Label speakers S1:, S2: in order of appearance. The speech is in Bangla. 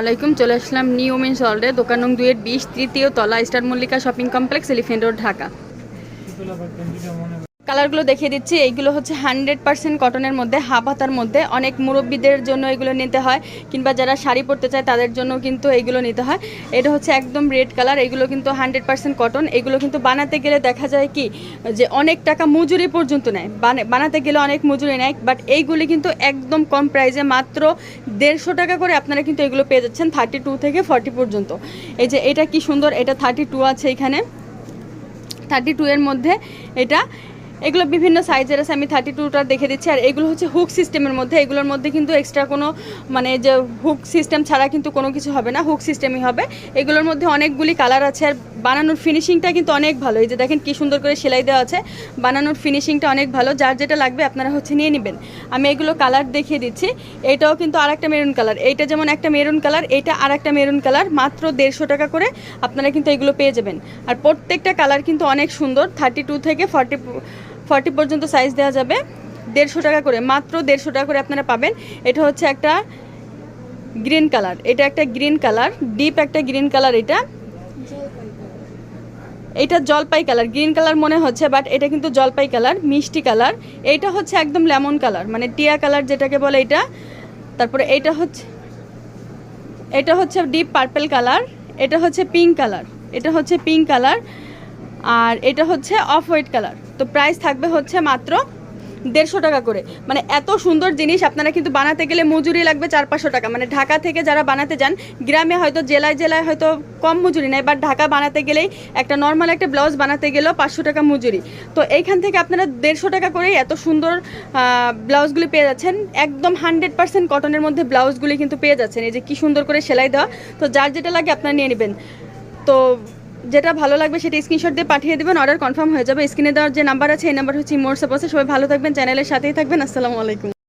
S1: আলাইকুম চলে আসলাম নিউ মেন ওয়ার্ল্ডে দোকান নং দুয়ের বিশ, তৃতীয় তলা, star Mallika shopping complex elephant road Dhaka. কালারগুলো দেখিয়ে দিচ্ছি। এইগুলো হচ্ছে হান্ড্রেড পার্সেন্ট কটনের মধ্যে, হাফ হাতার মধ্যে। অনেক মুরব্বীদের জন্য এগুলো নিতে হয়, কিংবা যারা শাড়ি পরতে চায় তাদের জন্য কিন্তু এইগুলো নিতে হয়। এটা হচ্ছে একদম রেড কালার, এগুলো কিন্তু হান্ড্রেড পার্সেন্ট কটন। এগুলো কিন্তু বানাতে গেলে দেখা যায় কি, যে অনেক টাকা মজুরি পর্যন্ত নেয়। বানা- বানাতে গেলে অনেক মজুরি নেয়, বাট এইগুলি কিন্তু একদম কম প্রাইসে মাত্র দেড়শো টাকা করে আপনারা কিন্তু এগুলো পেয়ে যাচ্ছেন থার্টি টু থেকে ফর্টি পর্যন্ত। এই যে এটা কি সুন্দর, এটা থার্টি টু আছে এখানে। থার্টি টু এর মধ্যে এটা এগুলো বিভিন্ন সাইজের আছে, আমি থার্টি টুটা দেখে দিচ্ছি। আর এগুলো হচ্ছে হুক সিস্টেমের মধ্যে। এগুলোর মধ্যে কিন্তু এক্সট্রা কোনো মানে যে হুক সিস্টেম ছাড়া কিন্তু কোনো কিছু হবে না হুক সিস্টেমই হবে। এগুলোর মধ্যে অনেকগুলি কালার আছে আর বানানোর ফিনিশিংটা কিন্তু অনেক ভালো। এই যে দেখেন কি সুন্দর করে সেলাই দেওয়া আছে। বানানোর ফিনিশিংটা অনেক ভালো। যার যেটা লাগবে আপনারা হচ্ছে নিয়ে নেবেন। আমি এগুলো কালার দেখিয়ে দিচ্ছি। এটাও কিন্তু আর একটা মেরুন কালার এইটা যেমন একটা মেরুন কালার এটা আর একটা মেরুন কালার মাত্র দেড়শো টাকা করে আপনারা কিন্তু এগুলো পেয়ে যাবেন। আর প্রত্যেকটা কালার কিন্তু অনেক সুন্দর। থার্টি টু থেকে ফর্টি ফর্টি পর্যন্ত সাইজ দেওয়া যাবে। দেড়শো টাকা করে, মাত্র দেড়শো টাকা করে আপনারা পাবেন। এটা হচ্ছে একটা গ্রিন কালার এটা একটা গ্রিন কালার ডিপ একটা গ্রিন কালার এটা। এটা জলপাই কালার গ্রিন কালার মনে হচ্ছে বাট এটা কিন্তু জলপাই কালার মিষ্টি কালার এইটা হচ্ছে একদম লেমন কালার মানে টিয়া কালার যেটাকে বলে এটা। তারপরে এটা হচ্ছে এটা হচ্ছে ডিপ পার্পল কালার এটা হচ্ছে পিঙ্ক কালার এটা হচ্ছে পিঙ্ক কালার আর এটা হচ্ছে অফ হোয়াইট কালার তো প্রাইস থাকবে হচ্ছে মাত্র দেড়শো টাকা করে। মানে এত সুন্দর জিনিস আপনারা কিন্তু বানাতে গেলে মজুরি লাগবে চার পাঁচশো টাকা। মানে ঢাকা থেকে যারা বানাতে যান, গ্রামে হয়তো, জেলায় জেলায় হয়তো কম মজুরি নেয় বাট ঢাকা বানাতে গেলেই একটা নর্মাল একটা ব্লাউজ বানাতে গেলেও পাঁচশো টাকা মজুরি। তো এইখান থেকে আপনারা দেড়শো টাকা করেই এত সুন্দর ব্লাউজগুলি পেয়ে যাচ্ছেন। একদম হান্ড্রেড পার্সেন্ট কটনের মধ্যে ব্লাউজগুলি কিন্তু পেয়ে যাচ্ছেন। এই যে কি সুন্দর করে সেলাই দেওয়া। তো যার যেটা লাগে আপনারা নিয়ে নেবেন। তো যেটা ভালো লাগবে সেটা স্ক্রিনশট দিয়ে পাঠিয়ে দেবেন অর্ডার কনফার্ম হয়ে যাবে। স্ক্রিনে দেওয়ার যে নাম্বার আছে, এই নাম্বার হচ্ছে ইমোর সাপোসে সবাই ভালো থাকবেন চ্যানেলের সাথেই থাকবেন। আসসালামু আলাইকুম।